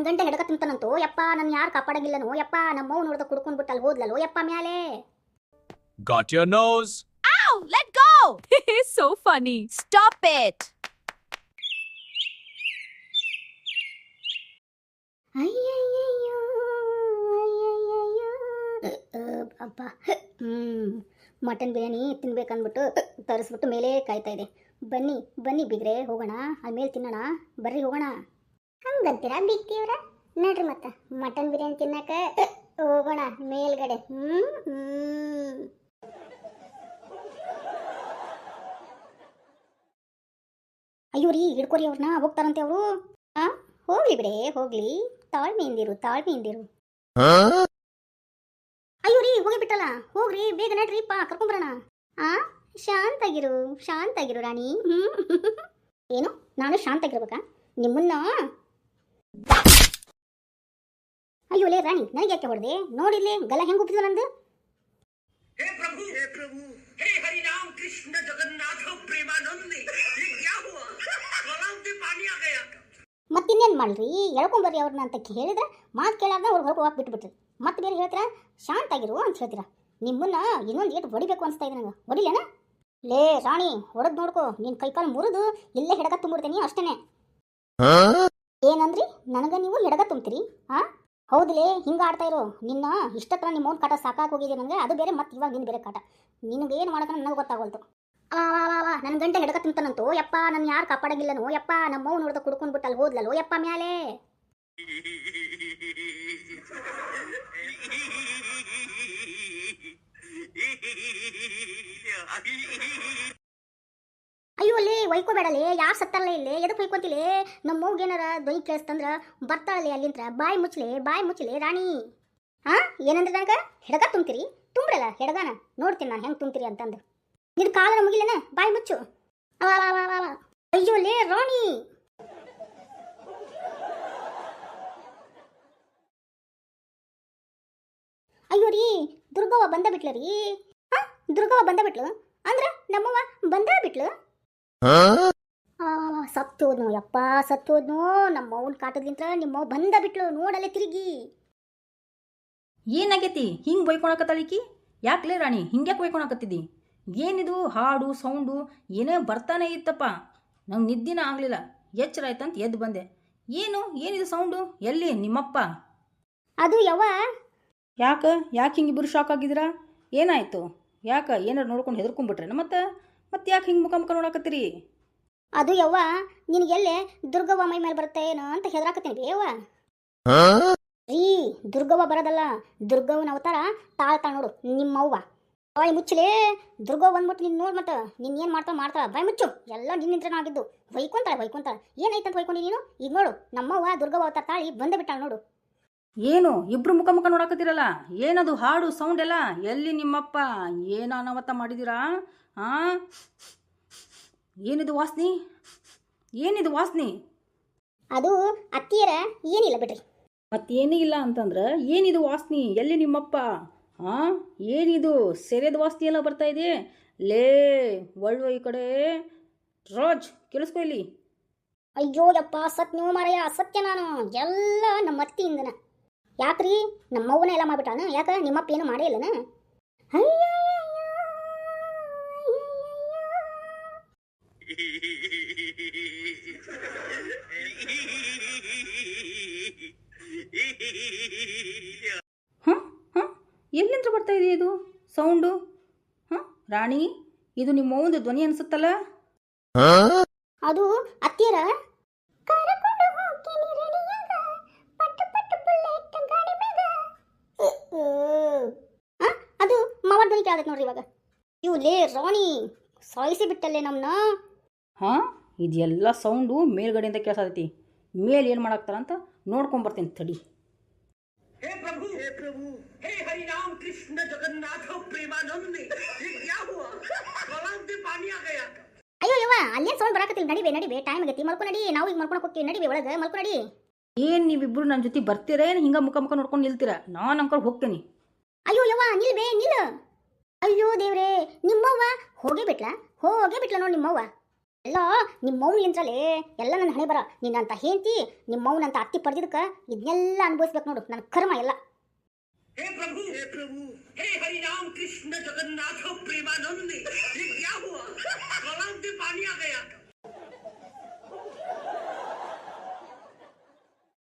ನನ್ನ ಗಂಟೆ ಹೆಡಕ ತಿಂತಾನಂತೋ ಯಪ್ಪ ನನ್ನ ಯಾರು ಕಾಪಾಡಂಗಿಲ್ಲನೋ ಯಪ್ಪ ನಮ್ಮ ಮೌ ನೋಡ್ದ ಕುಡ್ಕೊಂಡ್ ಬಿಟ್ಟಲ್ಲಿ ಹೋದ್ಲಲ್ಲೋ ಯಪ್ಪ ಮ್ಯಾಲೆ Got your nose? Ow! Let go! so funny. Stop it! ಅಯ್ಯಯ್ಯಯ್ಯೋ, ಅಯ್ಯಯ್ಯಯ್ಯೋ. ಅ, ಅ, ಅಬ್ಬಾ ಹ್ಮ್ ಮಟನ್ ಬಿರಿಯಾನಿ ತಿನ್ಬೇಕಂದ್ಬಿಟ್ಟು ತರಿಸ್ಬಿಟ್ಟು ಮೇಲೆ ಕಾಯ್ತಾ ಇದೆ ಬನ್ನಿ ಬನ್ನಿ ಬಿಗ್ರೆ ಹೋಗೋಣ ಅಲ್ಲಿ ಮೇಲೆ ತಿನ್ನೋಣ ಬರ್ರಿ ಹೋಗೋಣ ಹಂಗಂತೀರಾ ಬಿಗ್ ದೇವ್ರ ನಡ್ರಿ ಮತ್ತ. ಮಟನ್ ಬಿರಿಯಾನಿ ತಿನ್ನಕ ಹೋಗೋಣ ಮೇಲ್ಗಡೆ. ಹ್ಮ್ ಅಯ್ಯೋ ರೀ ಹಿಡ್ಕೊರಿ ಅವ್ರನ್ನ ಹೋಗ್ತಾರಂತೆ ಅವರು. ಆ ಹೋಗ್ಲಿ ಬಿಡೆ ಹೋಗ್ಲಿ. ತಾಳ್ಮೆಯಿಂದಿರು ತಾಳ್ಮೆಯಿಂದಿರು. ಅಯ್ಯೋ ರೀ ಹೋಗಿ ಬಿಟ್ಟಲ್ಲ ಹೋಗ್ರಿ ಬೇಗ ನಡ್ರಿಪ್ಪ ಕರ್ಕೊಂಬರೋಣ. ಆ ಶಾಂತಾಗಿರು ಶಾಂತಾಗಿರು ರಾಣಿ. ಏನು ನಾನು ಶಾಂತಾಗಿರ್ಬೇಕಾ? ನಿಮ್ಮನ್ನ ಅಯ್ಯೋ ಲೇ ರಾಣಿ ನನಗೆ ಯಾಕೆ ಹೊಡೆದೆ? ನೋಡಿಲ್ಲಿ ಗಲ ಹೆಂಗ್ ಉಪ್ಪಿದ್ರು ನಂದು? ಹೇ ಪ್ರಭು ಹೇ ಪ್ರಭು ಹೇ ಹರಿನಾಮ ಕೃಷ್ಣ ಜಗನ್ನಾಥ ಪ್ರೇಮಾನಂದಿ ಮಾಡ್ರಿ? ಎಳ್ಕೊಂಡ್ಬರ್ರಿ ಅವ್ರನ್ನ ಅಂತ ಹೇಳಿದ್ರೆ ಮಾತು ಕೇಳಾರ್ದ ಅವ್ರು ಹೊರಗೆ ಹೋಗಕ್ಕೆ ಬಿಟ್ಬಿಟ್ರಿ. ಮತ್ತೆ ಬೇರೆ ಹೇಳ್ತೀರಾ? ಶಾಂತಾಗಿರು ಅಂತ ಹೇಳ್ತೀರಾ? ನಿಮ್ಮನ್ನ ಇನ್ನೊಂದು ಏಟು ಹೊಡಿಬೇಕು ಅನಿಸ್ತಾ ಇದೆ ನನಗೆ ಹೊಡಿಲೇನ? ಲೇ ರಾಣಿ ಹೊಡೆದ್ ನೋಡ್ಕೋ. ನಿನ್ ಕೈಕಾಲ್ ಮುರಿದು ಇಲ್ಲೇ ಹೆಡಗ ತುಂಬಿಡ್ತೀನಿ ಅಷ್ಟೇನೆ. ಏನಂದ್ರಿ? ನನಗ ನೀವು ಹೆಡಗ ತುಂಬ್ತೀರಿ ಹಾ ಹೌದಲೇ? ಹಿಂಗೆ ಆಡ್ತಾ ಇರೋ? ನಿನ್ನ ಇಷ್ಟತ್ರ ನಿಮ್ಮ ಮೌನ್ ಕಾಟ ಸಾಕಾಗಿ ಹೋಗಿದೆ ನನಗೆ ಅದು ಬೇರೆ ಮತ್ತೆ ಇವಾಗ ನಿನ್ನ ಬೇರೆ ಕಾಟ. ನಿನಗೇನು ಮಾಡಕ ನನಗೆ ಗೊತ್ತಾಗೋಲ್ತು. ಆ ನನ್ನ ಗಂಟೆ ಹಿಡ್ಕ ತಿಂತಾನಂತೋ. ಯಪ್ಪ ನನ್ನ ಯಾರು ಕಾಪಾಡಂಗಿಲ್ಲನೋ? ಯಪ್ಪ ನಮ್ಮ ಅವ್ನು ನೋಡ್ದ ಕುಡ್ಕೊಂಡ್ಬಿಟ್ಟು ಅಲ್ಲಿ ಹೋದ್ಲಲ್ಲೋ? ಯಪ್ಪ, ಮ್ಯಾಲೆ. ಅಯ್ಯೋ ಅಲ್ಲಿ ಒಯ್ಕೋಬೇಡಲೇ ಯಾರು ಸತ್ತಾರಲ್ಲ ಇಲ್ಲಿ ಎದಕ್ಕೆ ಒಯ್ಕೊಂತಿಲೆ ನಮ್ಮ ಮೌಗೆ ಏನಾರ ಧ್ವನಿ ಕೇಳಿಸ್ತಂದ್ರ ಬರ್ತಾಳಲ್ಲಿ ಅಲ್ಲಿಂತ್ರ ಬಾಯಿ ಮುಚ್ಚಲೆ ಬಾಯಿ ಮುಚ್ಚಲೆ ರಾಣಿ. ಹಾ ಏನಂದ್ರೆ ನನಗೆ ಹೆಡಗ ತುಂಬ್ತೀರಿ? ತುಂಬ್ರಲ್ಲ ಹೆಡಗನ? ನೋಡ್ತೀನಿ ನಾನು ಹೆಂಗೆ ತುಂಬ್ತೀರಿ ಅಂತಂದು. ನಿನ್ನ ಕಾಲನ ಮುಗಿಲೇನ? ಬಾಯಿ ಮುಚ್ಚು. ಅವ ಅವ, ಅವ, ಅವ, ಅವ. ಅಯ್ಯೋ ಲೇ ರಾಣಿ. ಅಯ್ಯೋ ರೀ ದುರ್ಗವ್ವ ಬಂದ ಬಿಟ್ಲ ರೀ. ಹಾ? ದುರ್ಗವ್ವ ಬಂದ ಬಿಟ್ಲು? ಅಂದ್ರ ನಮ್ಮವ್ವ ಬಂದ ಬಿಟ್ಲು? ಆ, ಸತ್ತು ಹೋದ್ನು ಯಪ್ಪ ಸತ್ತು ಹೋದ್ನು. ನಮ್ಮ ಅವ್ನ ಕಾಟದ್ಲಿಂತ ನಿಮ್ಮ ಬಂದ ಬಿಟ್ಲು. ನೋಡಲೆ ತಿರುಗಿ. ಏನಾಗೈತಿ? ಹಿಂಗೆ ಬೈಕೊಳಕತ್ತಾಳಿಕಿ? ಯಾಕ್ಲೇ ರಾಣಿ ಹಿಂಗ್ಯಾಕೆ ಬೈಕೊಳಕತ್ತಿದ್ದಿ ಏನಿದು ಹಾಡು ಸೌಂಡು ಏನೇ ಬರ್ತಾನೆ ಇತ್ತಪ್ಪ. ನಂಗೆ ನಿದ್ದಿನ ಆಗಲಿಲ್ಲ. ಎಚ್ಚರ ಆಯ್ತಂತ ಎದ್ದು ಬಂದೆ. ಏನು? ಏನಿದು ಸೌಂಡು? ಎಲ್ಲಿ? ನಿಮ್ಮಪ್ಪ? ಅದು ಯವ್ವ. ಯಾಕೆ? ಯಾಕೆ ಹಿಂಗೆ ಇಬ್ಬರು ಶಾಕ್ ಆಗಿದ್ದೀರಾ? ಏನಾಯ್ತು? ಯಾಕೆ? ಏನಾರು ನೋಡ್ಕೊಂಡು ಹೆದರ್ಕೊಂಡ್ಬಿಟ್ರೆ ಮತ್ತೆ? ಮತ್ತೆ ಯಾಕೆ ಹಿಂಗೆ ಮುಖ ಮುಖ ನೋಡಕತ್ತೀರಿ? ಅದು ಯವ್ವ ನಿನಗೆಲ್ಲೇ ದುರ್ಗವ್ವ ಮೈ ಮೇಲೆ ಬರುತ್ತೆ ಏನೋ ಅಂತ ಹೆದರಾಕತ್ತೀನಿ ಯವ್ವ. ರೀ, ದುರ್ಗವ್ವ ಬರೋದಲ್ಲ, ದುರ್ಗವ್ವನ ಅವತಾರ ತಾಳ್ತಾಳ ನೋಡು, ನಿಮ್ಮವ್ವ. ಬಾಯಿ ಮುಚ್ಚಲೇ, ದುರ್ಗವ್ವ ಬಂದ್ಬಿಟ್ಟು ನಿನ್ ನೋಡ್ ಮತ್ತೆ ನಿನ್ನ ಏನು ಮಾಡ್ತಾ ಮಾಡ್ತಾಳ, ಬಾಯಿ ಮುಚ್ಚು. ಎಲ್ಲ ನಿನ್ನಿಂತ್ರನ ಆಗಿದ್ದು ಬೈಕೊಂತಾಳೆ ಬೈಕೊಂತಾಳ ಏನಾಯ್ತಂತ ಬೈಕೊಂಡಿ ನೀನು? ಈಗ ನೋಡು, ನಮ್ಮವ್ವ ದುರ್ಗವ್ವ ಅವತಾರ ತಾಳಿ ಬಂದೇ ಬಿಟ್ಟಾಳ ನೋಡು. ಏನು? ಇಬ್ರು ಮುಖ ಮುಖ ನೋಡಕತ್ತೀರಲ್ಲ? ಏನದು ಹಾಡು ಸೌಂಡ್ ಎಲ್ಲ? ಎಲ್ಲಿ ನಿಮ್ಮಪ್ಪ? ಏನು ಅನಾವತ್ತ ಮಾಡಿದ್ದೀರಾ ಆ? ಏನಿದು ವಾಸ್ನಿ? ಏನಿದು ವಾಸ್ನಿ? ಅದು ಅತ್ತಿಯರ ಏನಿಲ್ಲ ಬಿಡ್ರಿ. ಮತ್ತೇನೂ ಇಲ್ಲ ಅಂತಂದ್ರೆ ಏನಿದು ವಾಸ್ನಿ? ಎಲ್ಲಿ ನಿಮ್ಮಪ್ಪ? ಆ? ಏನಿದು? ಸೆರೆದ ವಾಸ್ನಿ ಎಲ್ಲ ಬರ್ತಾ ಇದೆ? ಲೇ ಒಳ್ಳು ಈ ಕಡೆ. ರಾಜ್ ಕೇಳಿಸ್ಕೊ ಇಲ್ಲಿ. ಅಯ್ಯೋ ಯಪ್ಪ ಸತ್ ನೀವು ಮಾರಯ್ಯ ಸತ್ಯ ನಾನು. ಎಲ್ಲ ನಮ್ಮ ಅತ್ತಿಯಿಂದನ. ಯಾಕ್ರಿ? ನಮ್ಮವ್ವನ ಎಲ್ಲ ಮಾಡ್ಬಿಟ್ಟಾನ? ಯಾಕ? ನಿಮ್ಮಪ್ಪ ಏನು ಮಾಡೇ ಇಲ್ಲನ? ಹಾಂ? ಹಾಂ? ಎಲ್ಲಿಂದ ಬರ್ತಾ ಇದೆ ಇದು? ಸೌಂಡು ಹಾಂ? ರಾಣಿ ಇದು ನಿಮ್ಮ ಒಂದು ಧ್ವನಿ ಅನಿಸುತ್ತಲ್ಲ? ಅದು ಅತ್ತಿಯರ? ಮಾವಾರ ಧ್ವನಿ ಕೇಳದೈತೆ ನೋಡ್ರಿ ಇವಾಗ ಇವು ಲೇ ರಾಣಿ ಸಾಯಿಸಿ ಬಿಟ್ಟಲ್ಲೇ ನಮ್ಮನ್ನ ಹಾಂ ಇದೆಲ್ಲ ಸೌಂಡು ಮೇಲ್ಗಡೆಯಿಂದ ಕೇಳಿಸತೈತಿ ಮೇಲೆ ಏನು ಮಾಡಾಕ್ತಾರ ಅಂತ ನೋಡ್ಕೊಂಬರ್ತೀನಿ ತಡಿ हे प्रभु हे प्रभु हे हरि राम कृष्ण जगन्नाथ प्रेमानंद ये क्या हुआ गलाव में पानी आ गया ಅಯ್ಯೋ ಯವ್ವ ಅಲ್ಲೇನ್ ಸೌಂಡ್ ಬರಾಕತ್ತಿಲ್ಲ ನಡಿವೆ ನಡಿವೆ ಟೈಮ್ ಆಗೈತಿ ಮಲ್ಕೊ ನಡಿ ನಾವು ಈಗ ಮಲ್ಕೊಳಕ್ ಹೋಗ್ತೀವಿ ನಡಿವೆ ಒಳಗೆ ಮಲ್ಕೊ ನಡಿ ಏನು ನೀವಿಬ್ಬರು ನನ್ನ ಜೊತೆ ಬರ್ತೀರೇನು ಹಿಂಗೆ ಮುಖ ಮುಖ ನೋಡ್ಕೊಂಡು ನಿಲ್ತೀರ ನಾನು ಅಂಕಲ್ ಹೋಗ್ತೀನಿ ಅಯ್ಯೋ ಯವ್ವ ನಿಲ್ಬೇ ನಿಲ್ ಅಯ್ಯೋ ದೇವ್ರೇ, ನಿಮ್ಮವ್ವ ಹೋಗೇ ಬಿಟ್ಲಾ? ಹೋಗೇ ಬಿಟ್ಲ ನೋಡಿ ನಿಮ್ಮವ್ವ. ಎಲ್ಲ ನಿಮ್ಮವ್ನಿಂತ್ರಲೇ ಎಲ್ಲ ನನ್ನ ಹಣೆ ಬರ ನಿನ್ನಂತ ಹೇಂತಿ ನಿಮ್ಮವ್ನಂತ ಅತ್ತಿ ಪಡೆದಿದ್ದಕ್ಕ ಇದನ್ನೆಲ್ಲ ಅನುಭವಿಸ್ಬೇಕು ನೋಡು, ನನ್ನ ಕರ್ಮ ಎಲ್ಲ. ಹೇ ಪ್ರಭು ಹೇ ಪ್ರಭು, ಹೇ हरि ಕೃಷ್ಣ कृष्ण जगन्नाथ प्रेमानंद ये क्या हुआ गलाव आ गया